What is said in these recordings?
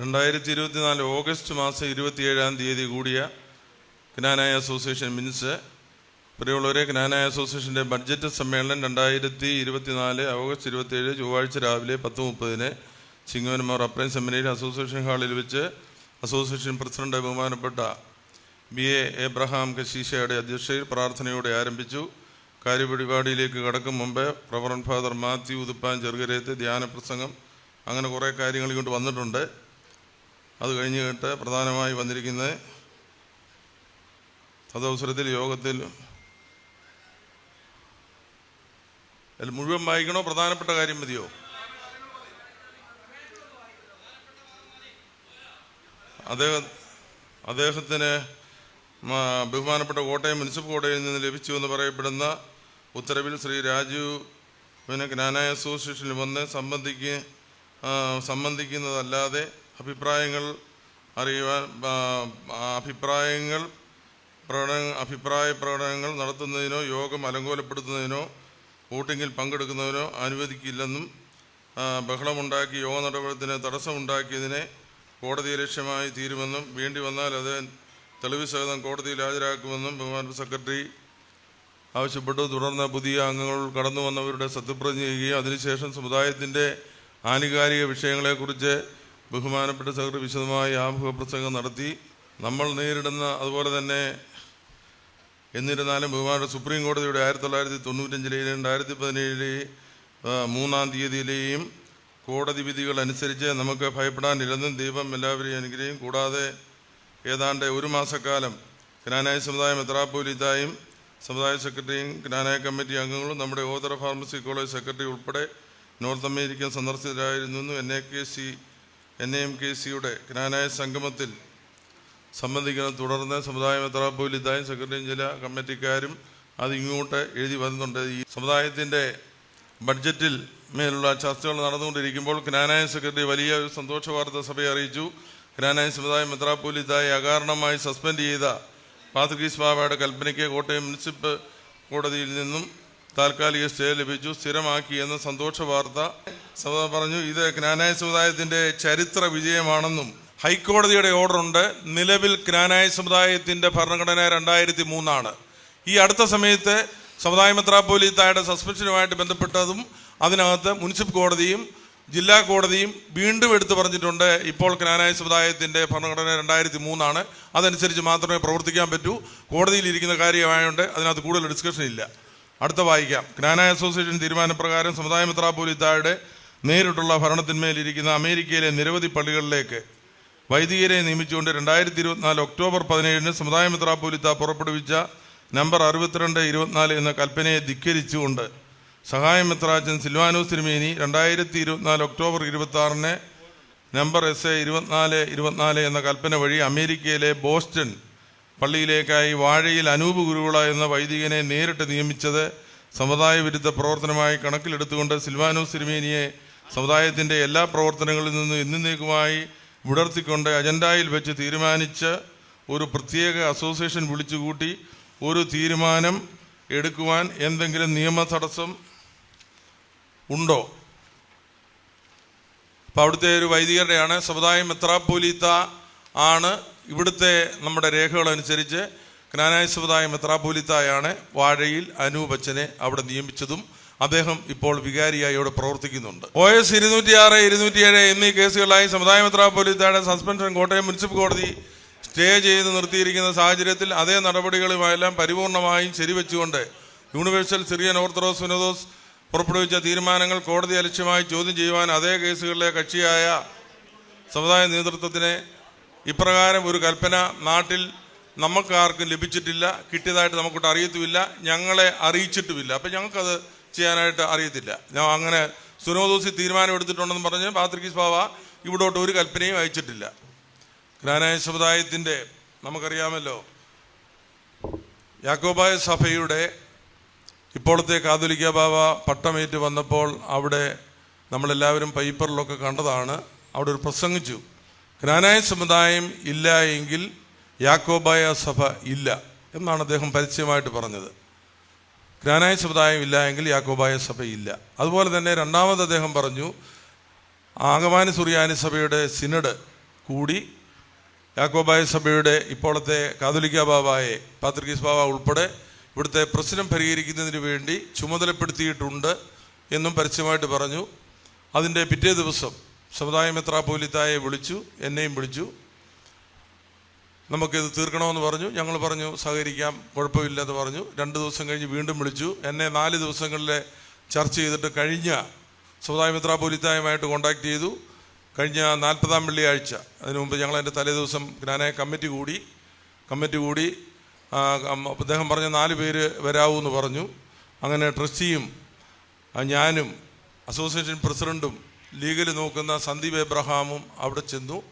രണ്ടായിരത്തി ഇരുപത്തിനാല് ഓഗസ്റ്റ് മാസം ഇരുപത്തിയേഴാം തീയതി കൂടിയ ജ്ഞാനായ അസോസിയേഷൻ മിൻസ് പ്രിയമുള്ളവരെ ജ്ഞാനായ അസോസിയേഷന്റെ ബഡ്ജറ്റ് സമ്മേളനം രണ്ടായിരത്തി ഇരുപത്തിനാല് ഓഗസ്റ്റ് ഇരുപത്തിയേഴ് ചൊവ്വാഴ്ച രാവിലെ പത്ത് മുപ്പതിന് ചിങ്ങവനമാർ അപ്രൈൻ സെമിനറി അസോസിയേഷൻ ഹാളിൽ വെച്ച് അസോസിയേഷൻ പ്രസിഡന്റ് ബഹുമാനപ്പെട്ട ബി എ എബ്രഹാം കശീഷയുടെ അധ്യക്ഷയിൽ പ്രാർത്ഥനയോടെ ആരംഭിച്ചു. കാര്യപരിപാടിയിലേക്ക് കടക്കും മുമ്പ് പ്രവറൻ ഫാദർ മാത്യു ഉതുപ്പാൻ ചെറുകരയത്ത് ധ്യാന പ്രസംഗം അങ്ങനെ കുറേ കാര്യങ്ങൾ ഇങ്ങോട്ട് വന്നിട്ടുണ്ട്. അത് കഴിഞ്ഞ് കേട്ട് പ്രധാനമായി വന്നിരിക്കുന്നത് അതവസരത്തിൽ യോഗത്തിൽ മുഴുവൻ വായിക്കണോ? പ്രധാനപ്പെട്ട കാര്യം മതിയോ? അദ്ദേഹം അദ്ദേഹത്തിന് ബഹുമാനപ്പെട്ട കോട്ടയം മുനിസിപ്പൽ കോട്ടയിൽ നിന്ന് ലഭിച്ചു എന്ന് പറയപ്പെടുന്ന ഉത്തരവിൽ ശ്രീ രാജു പിന്നെ ജ്ഞാനായ അസോസിയേഷനിൽ വന്ന് സംബന്ധിക്ക് സംബന്ധിക്കുന്നതല്ലാതെ അഭിപ്രായങ്ങൾ അറിയുവാൻ അഭിപ്രായങ്ങൾ പ്രകടന അഭിപ്രായ പ്രകടനങ്ങൾ നടത്തുന്നതിനോ യോഗം അലങ്കോലപ്പെടുത്തുന്നതിനോ വോട്ടിങ്ങിൽ പങ്കെടുക്കുന്നതിനോ അനുവദിക്കില്ലെന്നും ബഹളമുണ്ടാക്കി യോഗ നടപടിത്തിന് തടസ്സമുണ്ടാക്കിയതിനെ കോടതി ലക്ഷ്യമായി തീരുമെന്നും വേണ്ടി വന്നാൽ അത് തെളിവ് സഹിതം കോടതിയിൽ ഹാജരാക്കുമെന്നും ബഹുമാനപ്പെട്ട സെക്രട്ടറി ആവശ്യപ്പെട്ടു. തുടർന്ന് പുതിയ അംഗങ്ങൾ കടന്നു വന്നവരുടെ സത്യപ്രതിജ്ഞ ചെയ്യുകയും അതിനുശേഷം സമുദായത്തിന്റെ ആനുകാലിക വിഷയങ്ങളെക്കുറിച്ച് ബഹുമാനപ്പെട്ട സഹകരണ വിശദമായി ആമുഖ പ്രസംഗം നടത്തി. നമ്മൾ നേരിടുന്ന അതുപോലെ തന്നെ എന്നിരുന്നാലും ബഹുമാനപ്പെട്ട സുപ്രീം കോടതിയുടെ ആയിരത്തി തൊള്ളായിരത്തി തൊണ്ണൂറ്റഞ്ചിലെയും രണ്ടായിരത്തി പതിനേഴിലെ മൂന്നാം തീയതിയിലെയും കോടതി വിധികൾ അനുസരിച്ച് നമുക്ക് ഭയപ്പെടാനില്ലെന്നും ദീപം എല്ലാവരെയും അനുഗ്രഹിക്കും. കൂടാതെ ഏതാണ്ട് ഒരു മാസക്കാലം ഗ്രാനായ സമുദായ മെത്രാപ്പോലിത്തായും സമുദായ സെക്രട്ടറിയും ഗ്രാനായ കമ്മിറ്റി അംഗങ്ങളും നമ്മുടെ ഓതറ ഫാർമസി കോളേജ് സെക്രട്ടറി ഉൾപ്പെടെ north American സന്ദർശകരായിരുന്നു N A K C N M K സിയുടെ ജ്ഞാനായ സംഗമത്തിൽ സംബന്ധിക്കുന്ന തുടർന്ന് സമുദായ മെത്രാപ്പോലിത്തായും സെക്രട്ടറിയും ചില കമ്മിറ്റിക്കാരും അത് ഇങ്ങോട്ട് എഴുതി വരുന്നുണ്ട് ഈ സമുദായത്തിന്റെ ബഡ്ജറ്റിൽ മേലുള്ള ചർച്ചകൾ നടന്നുകൊണ്ടിരിക്കുമ്പോൾ ജ്ഞാനായ സെക്രട്ടറി വലിയ ഒരു സന്തോഷ വാർത്ത സഭയെ അറിയിച്ചു. ജ്ഞാനായ സമുദായ മെത്രാപ്പോലിത്തായി അകാരണമായി സസ്പെൻഡ് ചെയ്ത പാത്രീസ് ബാബയുടെ കൽപ്പനയ്ക്ക് കോട്ടയം മുനിസിപ്പൽ കോടതിയിൽ നിന്നും താൽക്കാലിക സ്റ്റേ ലഭിച്ചു. സ്ഥിരമാക്കി എന്ന സന്തോഷ വാർത്ത സഭ പറഞ്ഞു ഇത് ജ്ഞാനായ സമുദായത്തിന്റെ ചരിത്ര വിജയമാണെന്നും ഹൈക്കോടതിയുടെ ഓർഡർ ഉണ്ട് നിലവിൽ ജ്ഞാനായ സമുദായത്തിന്റെ ഭരണഘടന രണ്ടായിരത്തി മൂന്നാണ് ഈ അടുത്ത സമയത്ത് സമുദായ മെത്രാപ്പോലീത്തായുടെ സസ്പെൻഷനുമായിട്ട് ബന്ധപ്പെട്ടതും അതിനകത്ത് മുനിസിപ്പൽ കോടതിയും ജില്ലാ കോടതിയും വീണ്ടും എടുത്തു പറഞ്ഞിട്ടുണ്ട് ഇപ്പോൾ ജ്ഞാനായ സമുദായത്തിന്റെ ഭരണഘടന രണ്ടായിരത്തി മൂന്നാണ് അതനുസരിച്ച് മാത്രമേ പ്രവർത്തിക്കാൻ പറ്റൂ. കോടതിയിൽ ഇരിക്കുന്ന കാര്യമായതുകൊണ്ട് അതിനകത്ത് കൂടുതൽ ഡിസ്കഷൻ ഇല്ല. അടുത്ത വായിക്കാം. ജ്ഞാനായ അസോസിയേഷൻ തീരുമാനപ്രകാരം സമുദായ മെത്രാപ്പോലീത്തായുടെ നേരിട്ടുള്ള ഭരണത്തിന്മേലിരിക്കുന്ന അമേരിക്കയിലെ നിരവധി പള്ളികളിലേക്ക് വൈദികരെ നിയമിച്ചുകൊണ്ട് രണ്ടായിരത്തി ഇരുപത്തിനാല് ഒക്ടോബർ പതിനേഴിന് സമുദായ മെത്രാപ്പോലിത്ത പുറപ്പെടുവിച്ച നമ്പർ അറുപത്തിരണ്ട് ഇരുപത്തിനാല് എന്ന കൽപ്പനയെ ധിക്കരിച്ചുകൊണ്ട് സഹായ അച്ഛൻ സിൽവാനോസ് തിരുമേനി രണ്ടായിരത്തി ഇരുപത്തിനാല് ഒക്ടോബർ ഇരുപത്തി ആറിന് നമ്പർ എസ് എ ഇരുപത്തിനാല് ഇരുപത്തിനാല് എന്ന കൽപ്പന വഴി അമേരിക്കയിലെ ബോസ്റ്റൺ പള്ളിയിലേക്കായി വാഴയിൽ അനൂപ് ഗുരുവിള എന്ന വൈദികനെ നേരിട്ട് നിയമിച്ചത് സമുദായ വിരുദ്ധ പ്രവർത്തനമായി കണക്കിലെടുത്തുകൊണ്ട് സിൽവാനോസ് തിരുമേനിയെ സമുദായത്തിന്റെ എല്ലാ പ്രവർത്തനങ്ങളിൽ നിന്നും എന്നേക്കുമായി വിടർത്തിക്കൊണ്ട് അജണ്ടയിൽ വെച്ച് തീരുമാനിച്ച് ഒരു പ്രത്യേക അസോസിയേഷൻ വിളിച്ചുകൂട്ടി ഒരു തീരുമാനം എടുക്കുവാൻ എന്തെങ്കിലും നിയമ തടസ്സം ഉണ്ടോ? അപ്പോൾ അവിടുത്തെ ഒരു വൈദികരുടെയാണ് സമുദായം മെത്രാപ്പോലീത്ത ആണ്. ഇവിടുത്തെ നമ്മുടെ രേഖകളനുസരിച്ച് ക്നാനായ സമുദായം മെത്രാപ്പോലിത്തായാണ് വാഴയിൽ അനൂപച്ചനെ അവിടെ നിയമിച്ചതും അദ്ദേഹം ഇപ്പോൾ വികാരിയായി അവിടെ പ്രവർത്തിക്കുന്നുണ്ട്. ഒ എസ് ഇരുന്നൂറ്റി ആറ് ഇരുന്നൂറ്റിയേഴ് എന്നീ കേസുകളായി സമുദായ പോലീസുകാരുടെ സസ്പെൻഷൻ കോട്ടയം മുനിസിപ്പൽ കോടതി സ്റ്റേ ചെയ്ത് നിർത്തിയിരിക്കുന്ന സാഹചര്യത്തിൽ അതേ നടപടികളുമായെല്ലാം പരിപൂർണമായും ശരിവെച്ചുകൊണ്ട് യൂണിവേഴ്സൽ സിറിയൻ ഓർത്തഡോക്സ് വിനോദോസ് പുറപ്പെടുവിച്ച തീരുമാനങ്ങൾ കോടതി അലക്ഷ്യമായി ചോദ്യം ചെയ്യുവാൻ അതേ കേസുകളിലെ കക്ഷിയായ സമുദായ നേതൃത്വത്തിന് ഇപ്രകാരം ഒരു കൽപ്പന നാട്ടിൽ നമുക്കാർക്കും ലഭിച്ചിട്ടില്ല കിട്ടിയതായിട്ട് നമുക്കൊട്ട് അറിയത്തുമില്ല ഞങ്ങളെ അറിയിച്ചിട്ടുമില്ല. അപ്പം ഞങ്ങൾക്കത് ചെയ്യാനായിട്ട് അറിയത്തില്ല. ഞാൻ അങ്ങനെ സുനോദോസി തീരുമാനം എടുത്തിട്ടുണ്ടെന്ന് പറഞ്ഞ് പാത്രികീസ് ബാബ ഇവിടോട്ട് ഒരു കൽപ്പനയും അയച്ചിട്ടില്ല. ജ്ഞാനായ സമുദായത്തിന്റെ നമുക്കറിയാമല്ലോ യാക്കോബായ സഭയുടെ ഇപ്പോഴത്തെ കാതോലിക്ക ബാബ പട്ടമേറ്റ് വന്നപ്പോൾ അവിടെ നമ്മളെല്ലാവരും പൈപ്പറിലൊക്കെ കണ്ടതാണ്. അവിടെ ഒരു പ്രസംഗിച്ചു. ജ്ഞാനായ സമുദായം ഇല്ല എങ്കിൽ യാക്കോബായ സഭ ഇല്ല എന്നാണ് അദ്ദേഹം പരസ്യമായിട്ട് പറഞ്ഞത്. ജ്ഞാനായ സമുദായം ഇല്ല എങ്കിൽ യാക്കോബായ സഭയില്ല അതുപോലെ തന്നെ രണ്ടാമത് അദ്ദേഹം പറഞ്ഞു ആഗമാന സുറിയാനി സഭയുടെ സിനഡ് കൂടി യാക്കോബായ സഭയുടെ ഇപ്പോഴത്തെ കാതോലിക്ക ബാബായെ പാത്രികീസ് ബാബ ഉൾപ്പെടെ ഇവിടുത്തെ പ്രശ്നം പരിഹരിക്കുന്നതിന് വേണ്ടി ചുമതലപ്പെടുത്തിയിട്ടുണ്ട് എന്നും പരസ്യമായിട്ട് പറഞ്ഞു. അതിന്റെ പിറ്റേ ദിവസം സമുദായ മെത്രാപോലിത്തായെ വിളിച്ചു എന്നെയും വിളിച്ചു. നമുക്കിത് തീർക്കണമെന്ന് പറഞ്ഞു. ഞങ്ങൾ പറഞ്ഞു സഹകരിക്കാം കുഴപ്പമില്ലെന്ന് പറഞ്ഞു. രണ്ട് ദിവസം കഴിഞ്ഞ് വീണ്ടും വിളിച്ചു. എന്നെ നാല് ദിവസങ്ങളിലെ ചർച്ച ചെയ്തിട്ട് കഴിഞ്ഞ സമുദായ മെത്രാപോലിത്തായുമായിട്ട് കോൺടാക്ട് ചെയ്തു. കഴിഞ്ഞ നാൽപ്പതാം വെള്ളിയാഴ്ച അതിനു മുമ്പ് ഞങ്ങൾ എന്റെ തലേ ദിവസം ജ്ഞാനായ കമ്മിറ്റി കൂടി കമ്മിറ്റി കൂടി അദ്ദേഹം പറഞ്ഞ നാല് പേര് വരാവൂ എന്ന് പറഞ്ഞു. അങ്ങനെ ട്രസ്റ്റിയും ഞാനും അസോസിയേഷൻ പ്രസിഡന്റും ലീഗൽ നോക്കുന്ന സന്ദീപ് എബ്രഹാമും അവിടെ ചെന്നു.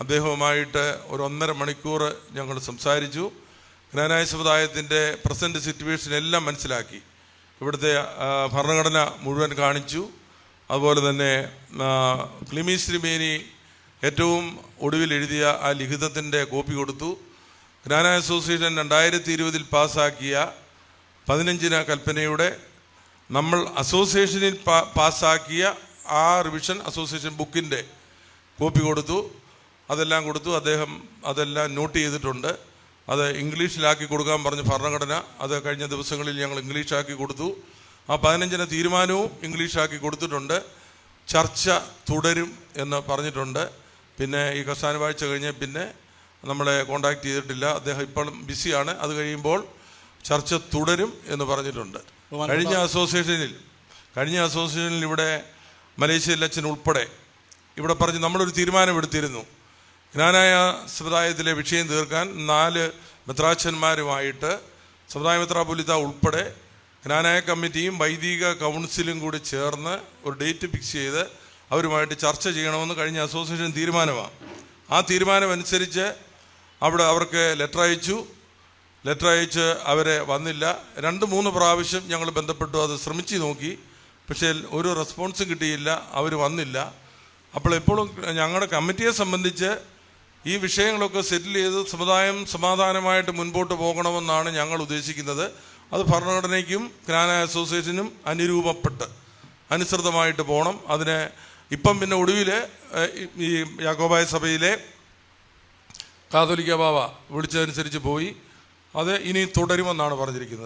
അദ്ദേഹവുമായിട്ട് ഒരു ഒന്നര മണിക്കൂർ ഞങ്ങൾ സംസാരിച്ചു. ജ്ഞാനായ സമുദായത്തിന്റെ പ്രസന്റ് സിറ്റുവേഷൻ എല്ലാം മനസ്സിലാക്കി. ഇവിടുത്തെ ഭരണഘടന മുഴുവൻ കാണിച്ചു. അതുപോലെ തന്നെ ക്ലിമി ശ്രീമേനി ഏറ്റവും ഒടുവിൽ എഴുതിയ ആ ലിഖിതത്തിന്റെ കോപ്പി കൊടുത്തു. ജ്ഞാനായ അസോസിയേഷൻ രണ്ടായിരത്തി ഇരുപതിൽ പാസ്സാക്കിയ പതിനഞ്ചിന കൽപ്പനയുടെ നമ്മൾ അസോസിയേഷനിൽ പാ- പാസ്സാക്കിയ ആ റിവിഷൻ അസോസിയേഷൻ ബുക്കിന്റെ കോപ്പി കൊടുത്തു. അതെല്ലാം കൊടുത്തു. അദ്ദേഹം അതെല്ലാം നോട്ട് ചെയ്തിട്ടുണ്ട്. അത് ഇംഗ്ലീഷിലാക്കി കൊടുക്കാൻ പറഞ്ഞു ഭരണഘടന അത് കഴിഞ്ഞ ദിവസങ്ങളിൽ ഞങ്ങൾ ഇംഗ്ലീഷാക്കി കൊടുത്തു. ആ പതിനഞ്ചിന് തീരുമാനവും ഇംഗ്ലീഷാക്കി കൊടുത്തിട്ടുണ്ട്. ചർച്ച തുടരും എന്ന് പറഞ്ഞിട്ടുണ്ട്. പിന്നെ ഈ കസാന വാഴ്ച കഴിഞ്ഞ് പിന്നെ നമ്മളെ കോണ്ടാക്ട് ചെയ്തിട്ടില്ല. അദ്ദേഹം ഇപ്പോഴും ബിസിയാണ്. അത് കഴിയുമ്പോൾ ചർച്ച തുടരും എന്ന് പറഞ്ഞിട്ടുണ്ട്. കഴിഞ്ഞ അസോസിയേഷനിൽ കഴിഞ്ഞ അസോസിയേഷനിൽ ഇവിടെ മലേഷ്യയിൽ അച്ഛൻ ഉൾപ്പെടെ ഇവിടെ പറഞ്ഞ് നമ്മളൊരു തീരുമാനമെടുത്തിരുന്നു. ജ്ഞാനായ സമുദായത്തിലെ വിഷയം തീർക്കാൻ നാല് മെത്രാച്ചന്മാരുമായിട്ട് സമുദായ മെത്രാപൊലിത്ത ഉൾപ്പെടെ ജ്ഞാനായ കമ്മിറ്റിയും വൈദിക കൗൺസിലും കൂടി ചേർന്ന് ഒരു ഡേറ്റ് ഫിക്സ് ചെയ്ത് അവരുമായിട്ട് ചർച്ച ചെയ്യണമെന്ന് കഴിഞ്ഞ അസോസിയേഷൻ തീരുമാനമാണ്. ആ തീരുമാനമനുസരിച്ച് അവിടെ അവർക്ക് ലെറ്റർ അയച്ചു. ലെറ്റർ അയച്ച് അവരെ വന്നില്ല. രണ്ട് മൂന്ന് പ്രാവശ്യം ഞങ്ങൾ ബന്ധപ്പെട്ടു. അത് ശ്രമിച്ചു നോക്കി. പക്ഷേ ഒരു റെസ്പോൺസും കിട്ടിയില്ല. അവർ വന്നില്ല. അപ്പോൾ എപ്പോഴും ഞങ്ങളുടെ കമ്മിറ്റിയെ സംബന്ധിച്ച് ഈ വിഷയങ്ങളൊക്കെ സെറ്റിൽ ചെയ്ത് സമുദായം സമാധാനമായിട്ട് മുൻപോട്ട് പോകണമെന്നാണ് ഞങ്ങൾ ഉദ്ദേശിക്കുന്നത്. അത് ഭരണഘടനയ്ക്കും ഗ്രാന അസോസിയേഷനും അനുരൂപപ്പെട്ട് അനുസൃതമായിട്ട് പോകണം. അതിനെ ഇപ്പം പിന്നെ ഒടുവിൽ ഈ യാക്കോബായ സഭയിലെ കാതോലിക്ക ബാബ വിളിച്ചതനുസരിച്ച് പോയി. അത് ഇനി തുടരുമെന്നാണ് പറഞ്ഞിരിക്കുന്നത്.